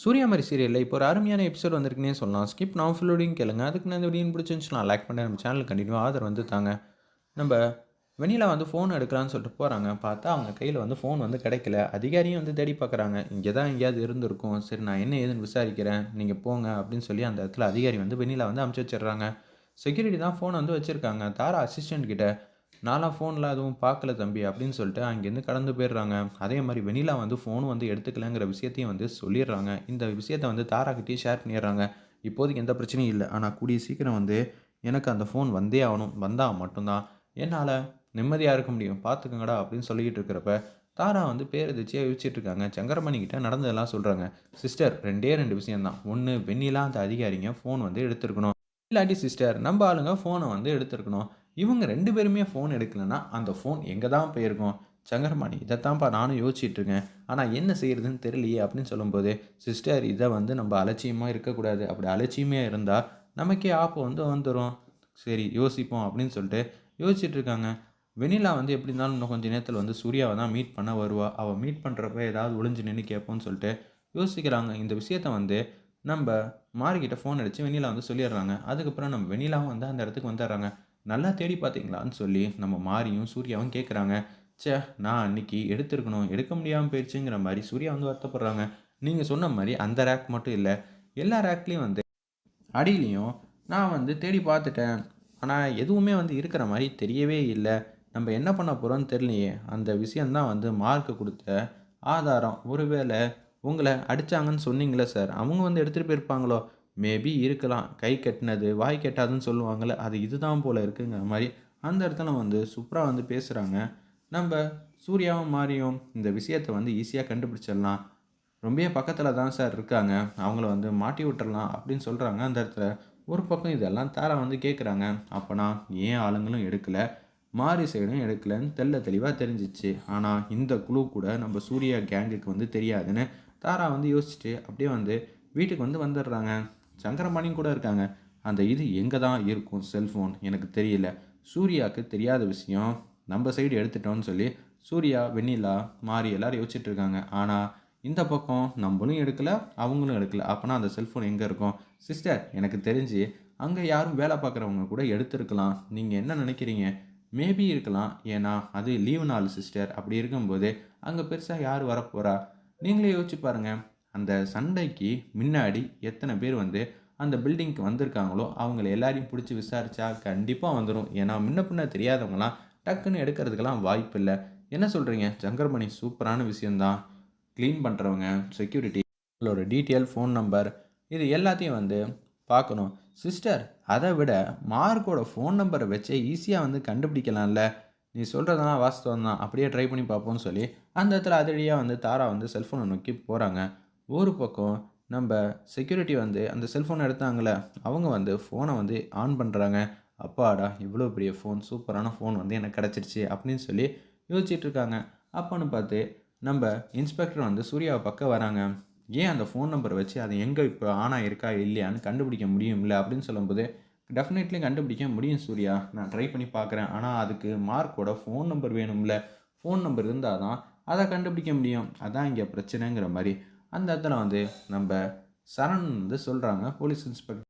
சூர்யா மாதிரி சீரியலில் இப்போ ஒரு அருமையான எபிசோட் வந்திருக்குன்னே சொல்லலாம். ஸ்கிப் நான் ஃபுல்லோடையும் கேளுங்க. அதுக்கு நான் இந்த வீடியோ பிடிச்சிருந்துச்சுன்னா லைக் பண்ணி நம்ம சேனல் கண்டினியூ ஆதரவு வந்து தாங்க. நம்ம வெண்ணிலா வந்து ஃபோன் எடுக்கலான்னு சொல்லிட்டு போகிறாங்க பார்த்தா அவங்க கையில் வந்து ஃபோன் வந்து கிடைக்கல. அதிகாரியும் வந்து தேடி பார்க்குறாங்க. இங்கே தான் எங்கேயாவது இருந்திருக்கும். சரி நான் என்ன ஏதுன்னு விசாரிக்கிறேன். நீங்கள் போங்க அப்படின்னு சொல்லி அந்த இடத்துல அதிகாரி வந்து வெண்ணிலா வந்து அமுச்சு வச்சிடுறாங்க. செக்யூரிட்டி தான் ஃபோன் வந்து வச்சுருக்காங்க. தாரா அசிஸ்டன்ட் கிட்ட நான்லாம் ஃபோனில் அதுவும் பார்க்கல தம்பி அப்படின்னு சொல்லிட்டு அங்கேருந்து கடந்து போயிடுறாங்க. அதே மாதிரி வெண்ணிலா வந்து ஃபோன் வந்து எடுத்துக்கலங்கிற விஷயத்தையும் வந்து சொல்லிடுறாங்க. இந்த விஷயத்தை வந்து தாராக்கிட்டே ஷேர் பண்ணிடுறாங்க. இப்போதைக்கு எந்த பிரச்சனையும் இல்லை. ஆனால் கூடிய சீக்கிரம் வந்து எனக்கு அந்த ஃபோன் வந்தே ஆகணும். வந்தால் மட்டும்தான். என்னால் நிம்மதியாக இருக்க முடியும். பார்த்துக்கங்கடா அப்படின்னு சொல்லிக்கிட்டு இருக்கிறப்ப தாரா வந்து பேரதிச்சியாக யோசிச்சுட்டு இருக்காங்க. சங்கரமணி கிட்ட நடந்ததெல்லாம் சொல்கிறாங்க சிஸ்டர் ரெண்டே ரெண்டு விஷயம்தான். ஒன்று வெண்ணிலா அந்த அதிகாரிங்க ஃபோன் வந்து எடுத்துருக்கணும். இல்லாட்டி சிஸ்டர் நம்ம ஆளுங்க ஃபோனை வந்து எடுத்துருக்கணும். இவங்க ரெண்டு பேருமே ஃபோன் எடுக்கலைன்னா அந்த ஃபோன் எங்கே தான் போயிருக்கோம்? சங்கரமணி இதைத்தான்ப்பா நானும் யோசிச்சுட்டு இருக்கேன். ஆனால் என்ன செய்யறதுன்னு தெரியலையே அப்படின்னு சொல்லும்போது சிஸ்டர் இதை வந்து நம்ம அலட்சியமாக இருக்கக்கூடாது. அப்படி அலட்சியமே இருந்தால் நமக்கே ஆப்பு வந்து வந்துடும் சரி யோசிப்போம் அப்படின்னு சொல்லிட்டு யோசிச்சுட்டு இருக்காங்க. வெண்ணிலா வந்து எப்படி இருந்தாலும் இன்னும் கொஞ்சம் நேரத்தில் வந்து சூர்யாவை தான் மீட் பண்ண வருவா. அவள் மீட் பண்ணுறப்ப ஏதாவது ஒளிஞ்சு நின்று கேட்போன்னு சொல்லிட்டு யோசிக்கிறாங்க. இந்த விஷயத்த வந்து நம்ம மாறிக்கிட்ட ஃபோன் அடித்து வெண்ணிலா வந்து சொல்லிடுறாங்க. அதுக்கப்புறம் நம்ம வெனிலாவும் வந்து அந்த இடத்துக்கு வந்துடுறாங்க. நல்லா தேடி பார்த்தீங்களான்னு சொல்லி நம்ம மாரியும் சூர்யாவும் கேட்குறாங்க ச்சே நான் அன்னைக்கு எடுத்திருக்கணும் எடுக்க முடியாமல் போயிடுச்சுங்கிற மாதிரி சூர்யா வந்து வருத்தப்படுறாங்க. நீங்கள் சொன்ன மாதிரி அந்த ரேக் மட்டும் இல்லை எல்லா ரேக்லேயும் வந்து அடியிலையும் நான் வந்து தேடி பார்த்துட்டேன். ஆனால் எதுவுமே வந்து இருக்கிற மாதிரி தெரியவே இல்லை. நம்ம என்ன பண்ண போகிறோம்னு தெரியலையே. அந்த விஷயந்தான் வந்து மார்க் கொடுத்த ஆதாரம். ஒருவேளை உங்களை அடித்தாங்கன்னு சொன்னீங்களே சார் அவங்க வந்து எடுத்துகிட்டு போயிருப்பாங்களோ? மேபி இருக்கலாம். கை கட்டினது வாய் கெட்டாதுன்னு சொல்லுவாங்கள்ல அது இதுதான் போல் இருக்குங்கிற மாதிரி அந்த இடத்துல வந்து சூப்பராக வந்து பேசுகிறாங்க நம்ம சூர்யாவும் மாறியும் இந்த விஷயத்தை வந்து ஈஸியாக கண்டுபிடிச்சிடலாம். ரொம்ப பக்கத்தில் தான் சார் இருக்காங்க. அவங்கள வந்து மாட்டி விட்டுறலாம் அப்படின்னு சொல்கிறாங்க அந்த இடத்துல ஒரு பக்கம் இதெல்லாம் தாரா வந்து கேட்குறாங்க அப்போனா ஏன் ஆளுங்களும் எடுக்கலை? மாரி சைடும் எடுக்கலைன்னு தெல்ல தெளிவாக தெரிஞ்சிச்சு. ஆனால் இந்த குழு கூட நம்ம சூர்யா கேங்குக்கு வந்து தெரியாதுன்னு தாரா வந்து யோசிச்சுட்டு அப்படியே வந்து வீட்டுக்கு வந்து வந்துடுறாங்க. சங்கரமணியும் கூட இருக்காங்க. அந்த இது எங்கே தான் இருக்கும் செல்ஃபோன் எனக்கு தெரியல. சூர்யாவுக்கு தெரியாத விஷயம். நம்ம சைடு எடுத்துட்டோம்னு சொல்லி சூர்யா வெண்ணிலா மாறி எல்லோரும் யோசிச்சுட்டு இருக்காங்க. ஆனால் இந்த பக்கம் நம்மளும் எடுக்கல அவங்களும் எடுக்கலை. அப்போனா அந்த செல்ஃபோன் எங்கே இருக்கும்? சிஸ்டர் எனக்கு தெரிஞ்சு அங்கே யாரும் வேலை பார்க்குறவங்க கூட எடுத்திருக்கலாம். நீங்கள் என்ன நினைக்கிறீங்க? மேபி இருக்கலாம். ஏன்னா அது லீவு நாள் சிஸ்டர் அப்படி இருக்கும்போது அங்கே பெருசாக யார் வரப்போகிறா நீங்களே யோசிச்சு பாருங்கள் அந்த சண்டைக்கு முன்னாடி எத்தனை பேர் வந்து அந்த பில்டிங்க்கு வந்திருக்காங்களோ அவங்கள எல்லாரையும் பிடிச்சி விசாரித்தா கண்டிப்பாக வந்துடும் ஏன்னா முன்ன பின்ன தெரியாதவங்களாம் டக்குன்னு எடுக்கிறதுக்கெல்லாம் வாய்ப்பு இல்லை. என்ன சொல்கிறீங்க சங்கர்மணி சூப்பரான விஷயந்தான் க்ளீன் பண்ணுறவங்க செக்யூரிட்டி உங்களோட டீட்டெயில் ஃபோன் நம்பர் இது எல்லாத்தையும் வந்து பார்க்கணும். சிஸ்டர் அதை விட மார்க்கோட ஃபோன் நம்பரை வச்சே ஈஸியாக வந்து கண்டுபிடிக்கலாம்ல. நீ சொல்கிறதெல்லாம் வாஸ்தவம் தான் அப்படியே ட்ரை பண்ணி பார்ப்போம்னு சொல்லி அந்த இடத்துல அதிரடியாக வந்து தாரா வந்து செல்ஃபோனை நோக்கி போகிறாங்க ஒரு பக்கம் நம்ம செக்யூரிட்டி வந்து அந்த செல்ஃபோனை எடுத்தாங்களே அவங்க வந்து ஃபோனை வந்து ஆன் பண்ணுறாங்க அப்பாடா இவ்வளோ பெரிய ஃபோன் சூப்பரான ஃபோன் வந்து எனக்கு கிடச்சிருச்சு அப்படின்னு சொல்லி யோசிச்சுட்டு இருக்காங்க. அப்போன்னு பார்த்து நம்ம இன்ஸ்பெக்டர் வந்து சூர்யாவை பக்கம் வராங்க. ஏன் அந்த ஃபோன் நம்பரை வச்சு அது எங்கே இப்போ ஆனாக இருக்கா இல்லையான்னு கண்டுபிடிக்க முடியும்ல அப்படின்னு சொல்லும்போது டெஃபினெட்லி கண்டுபிடிக்க முடியும் சூர்யா. நான் ட்ரை பண்ணி பார்க்குறேன். ஆனால் அதுக்கு மார்க்கோட ஃபோன் நம்பர் வேணும்ல. ஃபோன் நம்பர் இருந்தால் தான் அதை கண்டுபிடிக்க முடியும். அதான் இங்கே பிரச்சனைங்கிற மாதிரி அந்த இடத்துல வந்து நம்ம சரண் வந்து சொல்கிறாங்க போலீஸ் இன்ஸ்பெக்டர்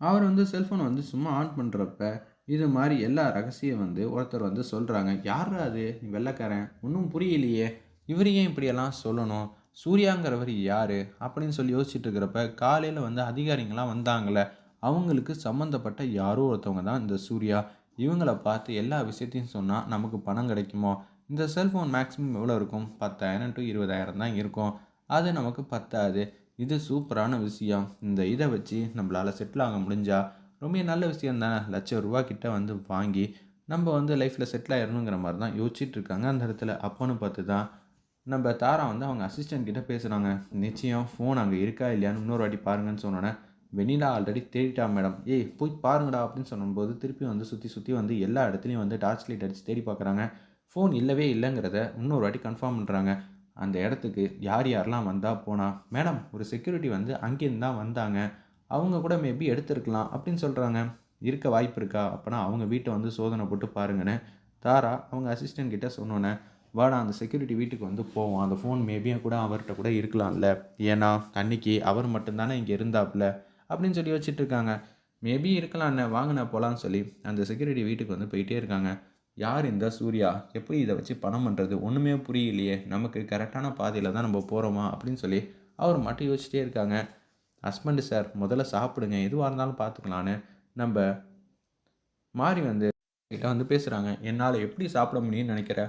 அவர் வந்து செல்ஃபோனை வந்து சும்மா ஆன் பண்ணுறப்ப இது மாதிரி எல்லா ரகசியம் வந்து ஒருத்தர் வந்து சொல்கிறாங்க யார் அது? வெள்ளைக்காரன். ஒன்றும் புரியலையே. இவர் ஏன் இப்படியெல்லாம் சொல்லணும்? சூர்யாங்கிறவர் யார்? அப்படின்னு சொல்லி யோசிச்சுட்டு இருக்கிறப்ப காலையில் வந்து அதிகாரிங்களாம் வந்தாங்களே அவங்களுக்கு சம்மந்தப்பட்ட யாரோ ஒருத்தவங்க தான் இந்த சூர்யா. இவங்கள பார்த்து எல்லா விஷயத்தையும் சொன்னால் நமக்கு பணம் கிடைக்குமோ? இந்த செல்ஃபோன் மேக்ஸிமம் எவ்வளோ இருக்கும்? பத்தாயிரம் டு இருபதாயிரம் தான் இருக்கும். அது நமக்கு பத்தாது. இது சூப்பரான விஷயம். இந்த இதை வச்சு நம்மளால் செட்டில் ஆக முடிஞ்சால் ரொம்ப நல்ல விஷயம் தானே லட்சம் ரூபா கிட்ட வந்து வாங்கி நம்ம வந்து லைஃப்பில் செட்டில் ஆயிடணுங்கிற மாதிரி தான் யோசிச்சுட்டு இருக்காங்க. அந்த இடத்துல அப்போன்னு பார்த்து தான் நம்ம தாரா வந்து அவங்க அசிஸ்டன்ட் கிட்ட பேசுகிறாங்க நிச்சயம் ஃபோன் அங்கே இருக்கா இல்லையான்னு இன்னொரு வாட்டி பாருங்கன்னு சொன்னோன்னே வெண்ணிலா ஆல்ரெடி தேடிட்டா மேடம் ஏய் போய் பாருங்கடா. அப்படின்னு சொன்னபோது திருப்பி வந்து சுற்றி சுற்றி வந்து எல்லா இடத்துலையும் வந்து டார்ச் லைட் அடித்து தேடி பார்க்குறாங்க. ஃபோன் இல்லவே இல்லைங்கிறத இன்னொரு வாட்டி கன்ஃபார்ம் பண்ணுறாங்க அந்த இடத்துக்கு யார் யாரெல்லாம் வந்தால் போனால் மேடம் ஒரு செக்யூரிட்டி வந்து அங்கேருந்து தான் வந்தாங்க. அவங்க கூட மேபி எடுத்திருக்கலாம் அப்படின்னு சொல்கிறாங்க இருக்க வாய்ப்பு இருக்கா? அப்போனா அவங்க வீட்டை வந்து சோதனை போட்டு பாருங்கன்னு தாரா அவங்க அசிஸ்டன்ட் கிட்டே சொன்னோன்னே வாடா அந்த செக்யூரிட்டி வீட்டுக்கு வந்து போவோம். அந்த ஃபோன் மேபியும் கூட அவர்கிட்ட கூட இருக்கலாம்ல. ஏன்னா அன்னைக்கு அவர் மட்டும்தானே இங்கே இருந்தாப்புல அப்படின்னு சொல்லி வச்சுட்டு இருக்காங்க. மேபி இருக்கலாம்ண்ணே வாங்கின போகலான்னு சொல்லி அந்த செக்யூரிட்டி வீட்டுக்கு வந்து போயிட்டே இருக்காங்க. யார் இந்த சூர்யா? எப்படி இதை வச்சு பணம் பண்ணுறது ஒன்றுமே புரியலையே. நமக்கு கரெக்டான பாதையில் தான் நம்ம போகிறோமா அப்படின்னு சொல்லி அவர் மட்டும் யோசிச்சிட்டே இருக்காங்க. ஹஸ்பண்டு சார் முதல்ல சாப்பிடுங்க. எதுவாக இருந்தாலும் பார்த்துக்கலான்னு நம்ம மாறி வந்து கிட்ட வந்து பேசுகிறாங்க என்னால் எப்படி சாப்பிட முடியும்னு நினைக்கிற?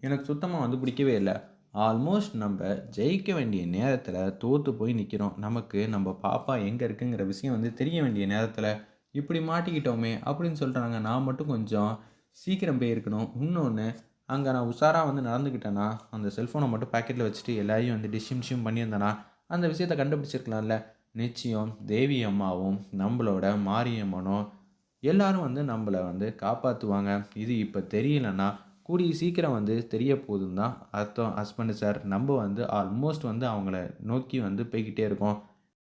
எனக்கு சுத்தமாக வந்து பிடிக்கவே இல்லை. ஆல்மோஸ்ட் நம்ம ஜெயிக்க வேண்டிய நேரத்தில் தோற்று போய் நிற்கிறோம் நமக்கு நம்ம பாப்பா எங்கே இருக்குங்கிற விஷயம் வந்து தெரிய வேண்டிய நேரத்தில் இப்படி மாட்டிக்கிட்டோமே அப்படின்னு சொல்கிறாங்க நான் மட்டும் கொஞ்சம் சீக்கிரம் போயிருக்கணும் இன்னொன்று அங்கே நான் உஷாராக வந்து நடந்துக்கிட்டேன்னா அந்த செல்ஃபோனை மட்டும் பாக்கெட்டில் வச்சுட்டு எல்லாரையும் வந்து டிஷ்யூம் டிஷ்யூம் பண்ணியிருந்தேனா அந்த விஷயத்தை கண்டுபிடிச்சிருக்கலாம்ல. நிச்சயம் தேவி அம்மாவும் நம்மளோட மாரியம்மனும் எல்லாரும் வந்து நம்மளை வந்து காப்பாற்றுவாங்க இது இப்போ தெரியலன்னா கூடிய சீக்கிரம் வந்து தெரிய போதும் தான் அர்த்தம். ஹஸ்பண்டு சார் நம்ம வந்து ஆல்மோஸ்ட் வந்து அவங்கள நோக்கி வந்து போய்கிட்டே இருக்கோம்.